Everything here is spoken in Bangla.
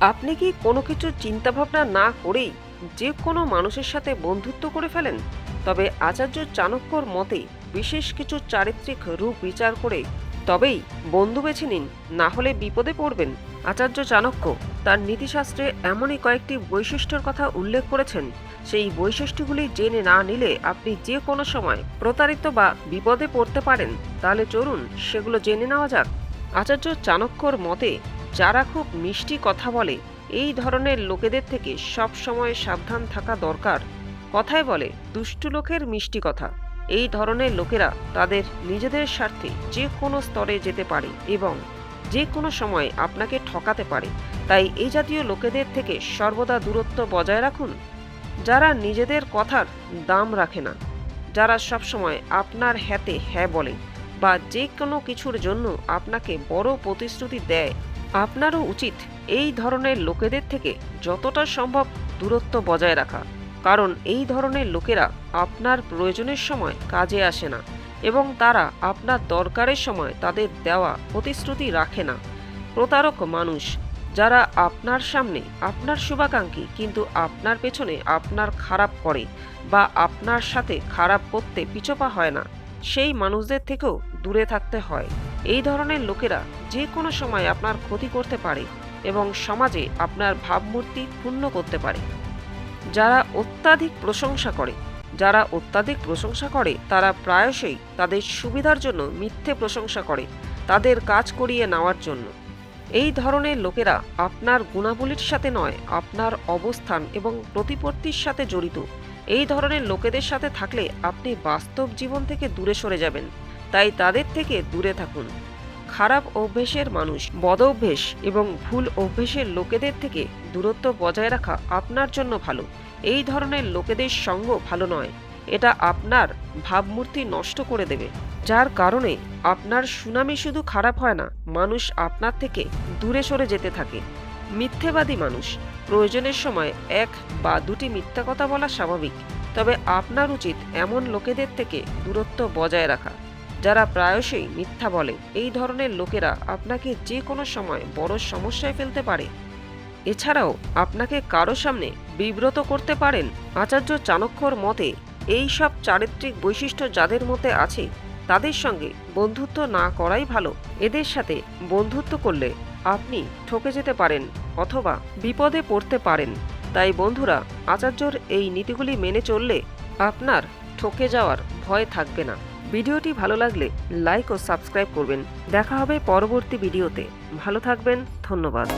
আপনি কি কোনো কিছু চিন্তাভাবনা না করেই যে কোনো মানুষের সাথে বন্ধুত্ব করে ফেলেন? তবে আচার্য চাণক্যর মতে বিশেষ কিছু চারিত্রিক রূপ বিচার করে তবেই বন্ধু বেছে নিন, না হলে বিপদে পড়বেন। আচার্য চাণক্য তার নীতিশাস্ত্রে এমনই কয়েকটি বৈশিষ্ট্যের কথা উল্লেখ করেছেন। সেই বৈশিষ্ট্যগুলি জেনে না নিলে আপনি যে কোনো সময় প্রতারিত বা বিপদে পড়তে পারেন। তাহলে চলুন সেগুলো জেনে নেওয়া যাক। আচার্য চাণক্যর মতে যারা খুব মিষ্টি কথা বলে, এই ধরনের লোকেদের থেকে সব সময় সাবধান থাকা দরকার। কথায় বলে, দুষ্টু লোকের মিষ্টি কথা। এই ধরনের লোকেরা তাদের নিজেদের স্বার্থে যে কোনো স্তরে যেতে পারে এবং যে কোনো সময় আপনাকে ঠকাতে পারে। তাই এই জাতীয় লোকেদের থেকে সর্বদা দূরত্ব বজায় রাখুন। যারা নিজেদের কথার দাম রাখে না, যারা সবসময় আপনার হ্যাতে হ্যাঁ বলে বা যে কোনো কিছুর জন্য আপনাকে বড় প্রতিশ্রুতি দেয় আপনারও উচিত এই ধরনের লোকেদের থেকে যতটা সম্ভব দূরত্ব বজায় রাখা। কারণ এই ধরনের লোকেরা আপনার প্রয়োজনের সময় কাজে আসে না এবং তারা আপনার দরকারের সময় তাদের দেওয়া প্রতিশ্রুতি রাখে না। প্রতারক মানুষ, যারা আপনার সামনে আপনার শুভাকাঙ্ক্ষী কিন্তু আপনার পেছনে আপনার খারাপ করে বা আপনার সাথে খারাপ করতে পিছপা হয় না, সেই মানুষদের থেকেও দূরে থাকতে হয়। এই ধরনের লোকেরা যে কোনো সময় আপনার ক্ষতি করতে পারে এবং সমাজে আপনার ভাবমূর্তি পূর্ণ করতে পারে। যারা অত্যাধিক প্রশংসা করে, যারা অত্যাধিক প্রশংসা করে, তারা প্রায়শই তাদের সুবিধার জন্য মিথ্যে প্রশংসা করে, তাদের কাজ করিয়ে নেওয়ার জন্য। এই ধরনের লোকেরা আপনার গুণাবলীর সাথে নয়, আপনার অবস্থান এবং প্রতিপত্তির সাথে জড়িত। এই ধরনের লোকেদের সাথে থাকলে আপনি বাস্তব জীবন থেকে দূরে সরে যাবেন। তাই তাদের থেকে দূরে থাকুন। খারাপ অভ্যেসের মানুষ, বদ অভ্যেস এবং ভুল অভ্যেসের লোকেদের থেকে দূরত্ব বজায় রাখা আপনার জন্য ভালো। এই ধরনের লোকেদের সঙ্গ ভালো নয়। এটা আপনার ভাবমূর্তি নষ্ট করে দেবে। যার কারণে আপনার সুনামি শুধু খারাপ হয় না, মানুষ আপনার থেকে দূরে সরে যেতে থাকে। মিথ্যেবাদী মানুষ, প্রয়োজনের সময় এক বা দুটি মিথ্যা কথা বলা স্বাভাবিক। তবে আপনার উচিত এমন লোকেদের থেকে দূরত্ব বজায় রাখা। যারা প্রায়শই মিথ্যা বলে, এই ধরনের লোকেরা আপনাকে যে কোনো সময় বড় সমস্যায় ফেলতে পারে। এছাড়াও আপনাকে কারও সামনে বিব্রত করতে পারেন। আচার্য চাণক্যর মতে, এই সব চারিত্রিক বৈশিষ্ট্য যাদের মধ্যে আছে, তাদের সঙ্গে বন্ধুত্ব না করাই ভালো। এদের সাথে বন্ধুত্ব করলে আপনি ঠকে যেতে পারেন অথবা বিপদে পড়তে পারেন। তাই বন্ধুরা, আচার্যর এই নীতিগুলি মেনে চললে আপনার ঠকে যাওয়ার ভয় থাকবে না। ভিডিওটি ভালো লাগলে লাইক ও সাবস্ক্রাইব করবেন। দেখা হবে পরবর্তী ভিডিওতে। ভালো থাকবেন ধন্যবাদ।